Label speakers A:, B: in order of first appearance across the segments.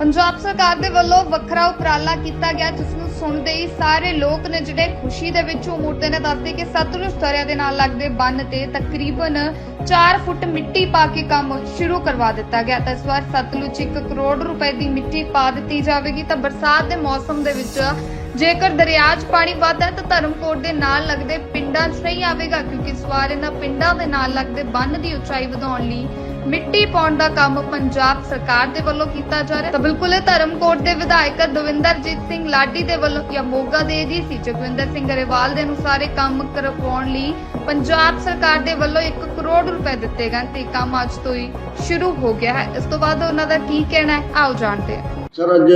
A: ਪੰਜਾਬ ਸਰਕਾਰ ਦੇ ਵੱਲੋਂ ਵੱਖਰਾ ਉਪਰਾਲਾ ਕੀਤਾ ਗਿਆ, ਜਿਸ ਨੂੰ ਸੁਣਦੇ ਹੀ ਸਾਰੇ ਲੋਕ ਨੇ ਜਿਹੜੇ ਖੁਸ਼ੀ ਦੇ ਵਿੱਚ ਉਮੜਦੇ ਨੇ ਦੱਸਦੇ ਕਿ ਸਤਲੁਜ ਦਰਿਆ ਦੇ ਨਾਲ ਲੱਗਦੇ ਬੰਨ ਤੇ ਤਕਰੀਬਨ 4 ਫੁੱਟ ਮਿੱਟੀ ਪਾ ਕੇ ਕੰਮ ਸ਼ੁਰੂ ਕਰਵਾ ਦਿੱਤਾ ਗਿਆ। ਤਾਂ ਇਸ ਵਾਰ ਸਤਲੁਜ 1 ਕਰੋੜ ਰੁਪਏ ਦੀ ਮਿੱਟੀ ਪਾ ਦਿੱਤੀ ਜਾਵੇਗੀ। ਤਾਂ ਬਰਸਾਤ ਦੇ ਮੌਸਮ ਦੇ ਵਿੱਚ ਜੇਕਰ ਦਰਿਆ 'ਚ ਪਾਣੀ ਵੱਧਦਾ ਹੈ, ਤਾਂ ਧਰਮਕੋਟ ਦੇ ਨਾਲ ਲੱਗਦੇ ਪਿੰਡਾਂ 'ਚ ਨਹੀਂ ਆਵੇਗਾ, ਕਿਉਂਕਿ ਇਸ ਵਾਰ ਇਹਨਾਂ ਪਿੰਡਾਂ ਦੇ ਨਾਲ ਲੱਗਦੇ ਬੰਨ ਦੀ ਉਚਾਈ ਵਧਾਉਣ ਲਈ ਮਿੱਟੀ ਪਾਉਣ ਦਾ ਕੰਮ ਪੰਜਾਬ ਸਰਕਾਰ ਦੇ ਵੱਲੋਂ ਕੀਤਾ ਜਾ ਰਿਹਾ ਤਾਂ ਬਿਲਕੁਲ ਇਹ ਧਰਮਕੋਟ ਦੇ ਵਿਧਾਇਕ ਦਵਿੰਦਰਜੀਤ ਸਿੰਘ ਲਾਡੀ ਦੇ ਵੱਲੋਂ ਜਾਂ ਮੋਗਾ ਦੇ ਏਜੀਸੀ ਜਗਵਿੰਦਰ ਸਿੰਘ ਗਰੇਵਾਲ ਦੇ ਅਨੁਸਾਰ ਇਹ ਕੰਮ ਕਰਵਾਉਣ ਲਈ ਪੰਜਾਬ ਸਰਕਾਰ ਦੇ ਵੱਲੋਂ 1 ਕਰੋੜ ਰੁਪਏ ਦਿੱਤੇ ਗਏ ਤੇ ਕੰਮ ਅੱਜ ਤੋਂ ਹੀ ਸ਼ੁਰੂ ਹੋ ਗਿਆ ਹੈ। ਇਸ ਤੋਂ ਬਾਅਦ ਉਹਨਾਂ ਦਾ ਕੀ ਕਹਿਣਾ ਹੈ, ਆਓ ਜਾਣਦੇ ਹਾਂ।
B: ਸਰ, ਅੱਜ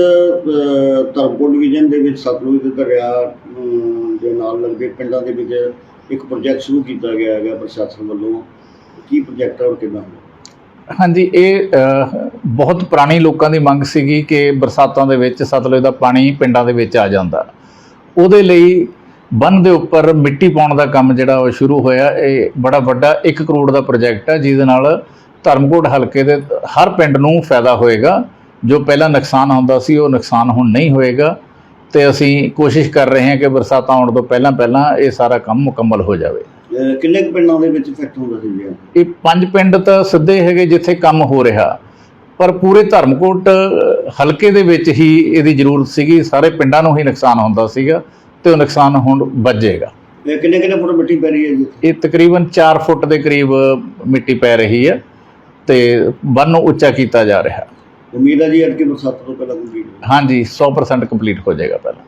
B: ਧਰਮਕੋਟ ਡਿਵੀਜ਼ਨ ਦੇ ਵਿੱਚ ਸਤਲੁਜ ਦੇ ਦਰਿਆ ਦੇ ਨਾਲ ਲੱਗਦੇ ਪਿੰਡਾਂ ਦੇ ਵਿੱਚ ਇੱਕ ਪ੍ਰੋਜੈਕਟ ਸ਼ੁਰੂ ਕੀਤਾ ਗਿਆ ਹੈਗਾ ਪ੍ਰਸ਼ਾਸਨ ਵੱਲੋਂ। ਕੀ ਪ੍ਰੋਜੈਕਟ ਹੈ ਔਰ ਕਿੱਦਾਂ?
C: ਹਾਂਜੀ, ਇਹ ਬਹੁਤ ਪੁਰਾਣੀ ਲੋਕਾਂ ਦੀ ਮੰਗ ਸੀਗੀ ਕਿ ਬਰਸਾਤਾਂ ਦੇ ਵਿੱਚ ਸਤਲੁਜ ਦਾ ਪਾਣੀ ਪਿੰਡਾਂ ਦੇ ਵਿੱਚ ਆ ਜਾਂਦਾ। ਉਹਦੇ ਲਈ ਬੰਨ ਦੇ ਉੱਪਰ ਮਿੱਟੀ ਪਾਉਣ ਦਾ ਕੰਮ ਜਿਹੜਾ ਉਹ ਸ਼ੁਰੂ ਹੋਇਆ। ਇਹ ਬੜਾ ਵੱਡਾ 1 ਕਰੋੜ ਦਾ ਪ੍ਰੋਜੈਕਟ ਹੈ ਜਿਹਦੇ ਨਾਲ ਧਰਮਕੋਟ ਹਲਕੇ ਦੇ ਹਰ ਪਿੰਡ ਨੂੰ ਫਾਇਦਾ ਹੋਏਗਾ। ਜੋ ਪਹਿਲਾਂ ਨੁਕਸਾਨ ਹੁੰਦਾ ਸੀ, ਉਹ ਨੁਕਸਾਨ ਹੁਣ ਨਹੀਂ ਹੋਏਗਾ। ਤੇ ਅਸੀਂ ਕੋਸ਼ਿਸ਼ ਕਰ ਰਹੇ ਹਾਂ ਕਿ ਬਰਸਾਤਾਂ ਆਉਣ ਤੋਂ ਪਹਿਲਾਂ ਪਹਿਲਾਂ ਇਹ ਸਾਰਾ ਕੰਮ ਮੁਕੰਮਲ ਹੋ ਜਾਵੇ।
B: ਕਿੰਨੇ ਕੁ ਪਿੰਡਾਂ ਦੇ ਵਿੱਚ ਇਫੈਕਟ ਹੁੰਦਾ ਸੀ ਜੀ?
C: ਇਹ ਪੰਜ ਪਿੰਡ ਤਾਂ ਸਿੱਧੇ ਹੈਗੇ ਜਿੱਥੇ ਕੰਮ ਹੋ ਰਿਹਾ। ਪਰ ਪੂਰੇ ਧਰਮਕੋਟ ਹਲਕੇ ਦੇ ਵਿੱਚ ਹੀ ਇਹਦੀ ਜ਼ਰੂਰਤ ਸੀਗੀ। ਸਾਰੇ ਪਿੰਡਾਂ ਨੂੰ ਹੀ ਨੁਕਸਾਨ ਹੁੰਦਾ ਸੀਗਾ ਤੇ ਉਹ ਨੁਕਸਾਨ ਹੁਣ ਵੱਜੇਗਾ।
B: ਇਹ ਕਿੰਨੇ ਕਿੰਨੇ ਫੁੱਟ ਮਿੱਟੀ ਪੈ ਰਹੀ ਹੈ ਜੀ?
C: ਇਹ ਤਕਰੀਬਨ 4 ਫੁੱਟ ਦੇ ਕਰੀਬ ਮਿੱਟੀ ਪੈ ਰਹੀ ਹੈ ਤੇ ਬੰਨ ਉੱਚਾ ਕੀਤਾ ਜਾ ਰਿਹਾ।
B: ਉਮੀਦ ਹੈ ਜੀ ਅੱਜ ਕਿ ਬਰਸਾਤ ਤੋਂ ਪਹਿਲਾਂ ਕੰਪਲੀਟ
C: ਹਾਂਜੀ 100% ਕੰਪਲੀਟ ਹੋ ਜਾਏਗਾ ਪਹਿਲਾਂ।